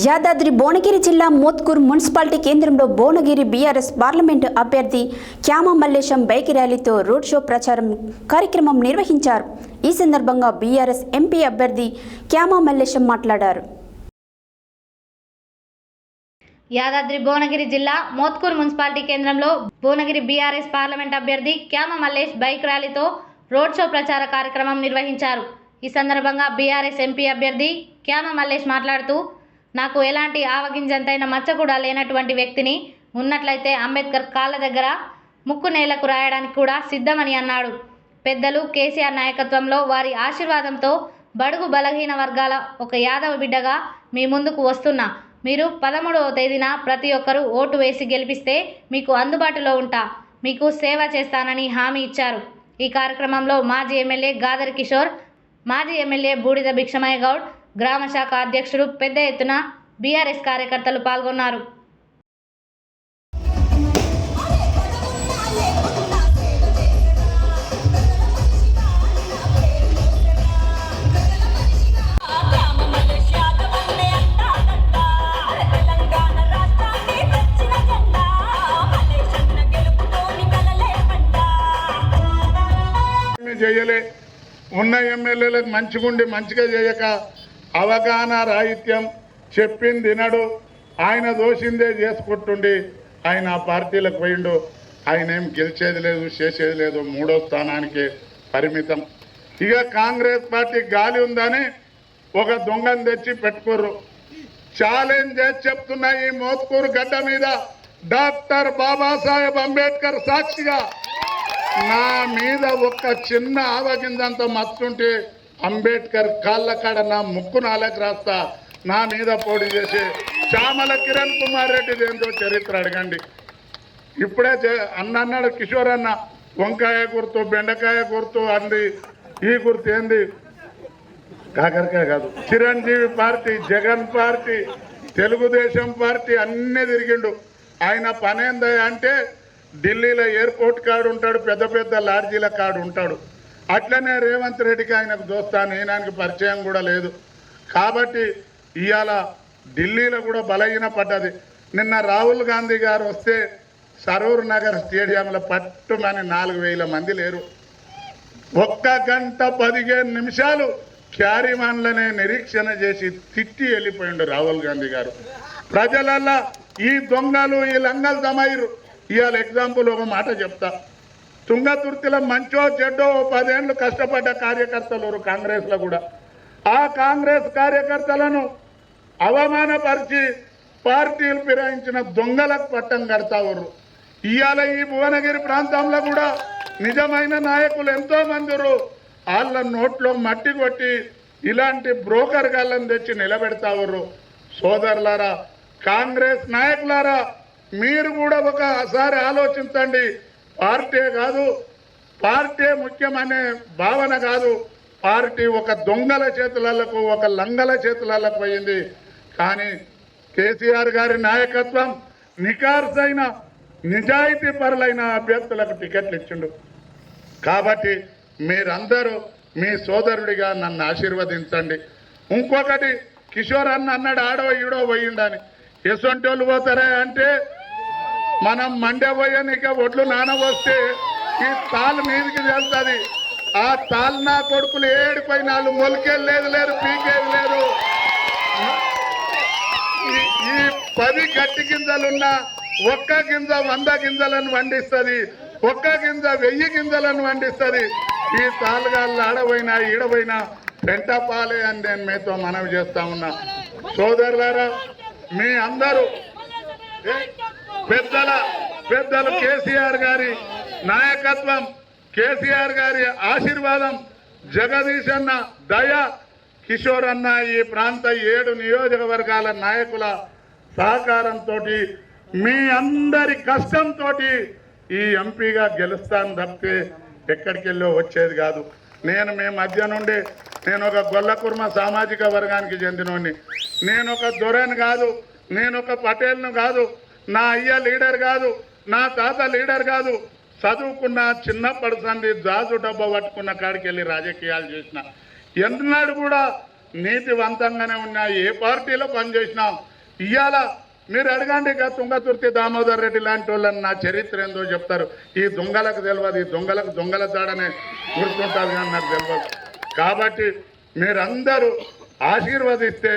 యాదాద్రి భువనగిరి జిల్లా మోత్కూర్ మున్సిపాలిటీ కేంద్రంలో Bhuvanagiri BRS parliament అభ్యర్థి క్యామ మల్లేశం బైక్ ర్యాలీతో రోడ్ షో ప్రచారం కార్యక్రమం నిర్వహించారు. ఈ సందర్భంగా బీఆర్ఎస్ ఎంపీ అభ్యర్థి క్యామ మల్లేశం మాట్లాడారు. యాదాద్రి భువనగిరి జిల్లా మోత్కూర్ మున్సిపాలిటీ కేంద్రంలో భువనగిరి బీఆర్ఎస్ పార్లమెంట్ అభ్యర్థి క్యామ మల్లేష్ బైక్ ర్యాలీతో రోడ్ షో ప్రచార కార్యక్రమం నిర్వహించారు. ఈ సందర్భంగా బీఆర్ఎస్ ఎంపీ అభ్యర్థి క్యామ మల్లేష్ మాట్లాడుతూ నాకు ఎలాంటి ఆవగింజంతైన మచ్చ కూడా లేనటువంటి వ్యక్తిని ఉన్నట్లయితే అంబేద్కర్ కాళ్ళ దగ్గర ముక్కు నేలకు రాయడానికి కూడా సిద్ధమని అన్నాడు. పెద్దలు కేసీఆర్ నాయకత్వంలో వారి ఆశీర్వాదంతో బడుగు బలహీన వర్గాల ఒక యాదవ బిడ్డగా మీ ముందుకు వస్తున్నా. మీరు పదమూడవ తేదీన ప్రతి ఒక్కరూ ఓటు వేసి గెలిపిస్తే మీకు అందుబాటులో ఉంటా. మీకు సేవ చేస్తానని హామీ ఇచ్చారు. ఈ కార్యక్రమంలో మాజీ ఎమ్మెల్యే గాదర్ కిషోర్ మాజీ ఎమ్మెల్యే బూడిద భిక్షమయ్య గౌడ్ గ్రామ శాఖ అధ్యక్షుడు పెద్ద ఎత్తున బీఆర్ఎస్ కార్యకర్తలు పాల్గొన్నారు. చేయలే. ఉన్న ఎమ్మెల్యేలకు మంచిగుండి మంచిగా చేయక అవగాహన రాహిత్యం చెప్పింది వినడు ఆయన దోషిందే చేసుకుంటుండి ఆయన ఆ పార్టీలకు పోయిండు. ఆయన ఏం గెలిచేది లేదు చేసేది లేదు మూడో స్థానానికి పరిమితం. ఇక కాంగ్రెస్ పార్టీ గాలి ఉందని ఒక దొంగను తెచ్చి పెట్టుకోరు ఛాలెంజ్ చేసి చెప్తున్నా ఈ మోత్కూరు గడ్డ మీద? డాక్టర్ బాబాసాహెబ్ అంబేద్కర్ సాక్షిగా. నా మీద ఒక్క చిన్న ఆవగిందంత మత్తుంటే అంబేద్కర్ కాళ్ళ కాడ నా ముక్కు నాలకు రాస్తా. నా మీద పోటీ చేసి చామల కిరణ్ కుమార్ రెడ్డి ఏంటో చరిత్ర అడగండి. ఇప్పుడే చే- అన్న అన్నాడు కిషోర్ అన్న వంకాయ గుర్తు బెండకాయ గుర్తు అంది. ఈ గుర్తు ఏంది? కాకరకాయ కాదు. Chiranjeevi party Jagan party Telugu Desam party అన్నీ తిరిగిండు. ఆయన పనేందయ్య అంటే ఢిల్లీలో ఎయిర్పోర్ట్ కాడు ఉంటాడు పెద్ద పెద్ద లాడ్జీల కాడు ఉంటాడు. అట్లనే రేవంత్ రెడ్డికి ఆయనకు దోస్తాను ఈయనకి పరిచయం కూడా లేదు. కాబట్టి ఇవాళ ఢిల్లీలో కూడా బలహీన పడ్డది. నిన్న రాహుల్ గాంధీ గారు వస్తే సరూర్ నగర్ స్టేడియంలో పట్టుమని నాలుగు వేల మంది లేరు. ఒక్క గంట పదిహేను నిమిషాలు క్యారీమాన్లనే నిరీక్షణ చేసి తిట్టి వెళ్ళిపోయిండు రాహుల్ గాంధీ గారు. ప్రజలల్లా ఈ దొంగలు ఈ లంగలు తమయ్యరు ఇవాళ ఎగ్జాంపుల్ ఒక మాట చెప్తా. తుంగతుర్తిలో మంచో చెడ్డో పదేళ్ళు కష్టపడ్డ కార్యకర్తలు కాంగ్రెస్లో కూడా. ఆ కాంగ్రెస్ కార్యకర్తలను అవమానపరిచి పార్టీలు ఫిరాయించిన దొంగలకు పట్టం కడతావరు ఇవాళ ఈ భువనగిరి ప్రాంతంలో కూడా నిజమైన నాయకులు ఎంతో మందిరు వాళ్ళ నోట్లో మట్టి కొట్టి ఇలాంటి బ్రోకర్ గాళ్ళని తెచ్చి నిలబెడతావరు సోదరులారా కాంగ్రెస్ నాయకులారా మీరు కూడా ఒకసారి ఆలోచించండి. పార్టీ కాదు పార్టీ ముఖ్యమనే భావన కాదు. పార్టీ ఒక దొంగల చేతులకు ఒక లంగల చేతులకు పోయింది. కానీ కేసీఆర్ గారి నాయకత్వం నిఖార్సైన నిజాయితీ పరులైన అభ్యర్థులకు టికెట్లు ఇచ్చిండు. కాబట్టి మీరందరూ మీ సోదరుడిగా నన్ను ఆశీర్వదించండి. ఇంకొకటి కిషోర్ అన్న అన్నాడు ఆడో ఈడో పోయిండని. ఎసొంటి వాళ్ళు పోతారా అంటే మనం మండే ఒడ్లు నానవస్తే ఈ తాళ్ళు మీదకి వెళ్తుంది ఆ తాళ్ళు నా కొడుకులు ఏడిపోయిన వాళ్ళు మొలికేది లేదు లేరు పీకేది లేరు ఈ- ఈ పది గట్టి గింజలున్న ఒక్క గింజ వంద గింజలను వండిస్తుంది. ఒక్క గింజ వెయ్యి గింజలను వండిస్తుంది. ఈ తాలుగాళ్ళు ఆడబోయినా ఈడబోయినా పెంటపాలే అని నేను మీతో మనవి చేస్తా ఉన్నా. సోదరులారా మీ అందరూ ఏ? పెద్దల పెద్దలు కేసీఆర్ గారి నాయకత్వం కేసీఆర్ గారి ఆశీర్వాదం జగదీష్ అన్న దయ కిషోర్ అన్న ఈ ప్రాంత ఏడు నియోజకవర్గాల నాయకుల సహకారంతో మీ అందరి కష్టంతో ఈ ఎంపీగా గెలుస్తాను తప్పితే ఎక్కడికి వెళ్ళో వచ్చేది కాదు. నేను మీ మధ్య నుండి నేను ఒక గొల్లకుర్మ సామాజిక వర్గానికి చెందినోడిని. నేను ఒక దొరని కాదు నేను ఒక పటేల్ను కాదు నా అయ్య లీడర్ కాదు నా తాత లీడర్ కాదు. చదువుకున్న చిన్నప్పటి సంది జాజు డబ్బా పట్టుకున్న కాడికి వెళ్ళి రాజకీయాలు చేసిన. ఎన్నాడు కూడా నీతివంతంగానే ఉన్నా ఏ పార్టీలో పనిచేసినాం. ఇవాళ మీరు అడగండి ఇక తుంగతుర్తి దామోదర్ రెడ్డి లాంటి వాళ్ళని నా చరిత్ర ఏందో చెప్తారు. ఈ దొంగలకు తెలియదు ఈ దొంగలకు దొంగల దాడనే గుర్తుంటుంది కానీ నాకు తెలియదు. కాబట్టి మీరందరూ ఆశీర్వదిస్తే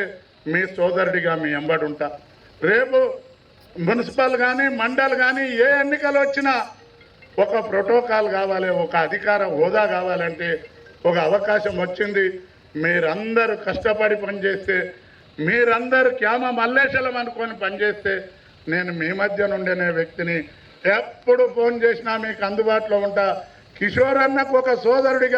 మీ సోదరుడిగా మీ ఎంబడుంటా రేపు మున్సిపల్ కానీ మండల్ కానీ ఏ ఎన్నికలు వచ్చినా ఒక ప్రోటోకాల్ కావాలి ఒక అధికార హోదా కావాలంటే ఒక అవకాశం వచ్చింది. మీరందరూ కష్టపడి పనిచేస్తే మీరందరూ క్యామ మల్లేశలం అనుకొని పనిచేస్తే నేను మీ మధ్య నుండేనే వ్యక్తిని ఎప్పుడు ఫోన్ చేసినా మీకు అందుబాటులో ఉంటా. కిషోర్ అన్నకు ఒక సోదరుడిగా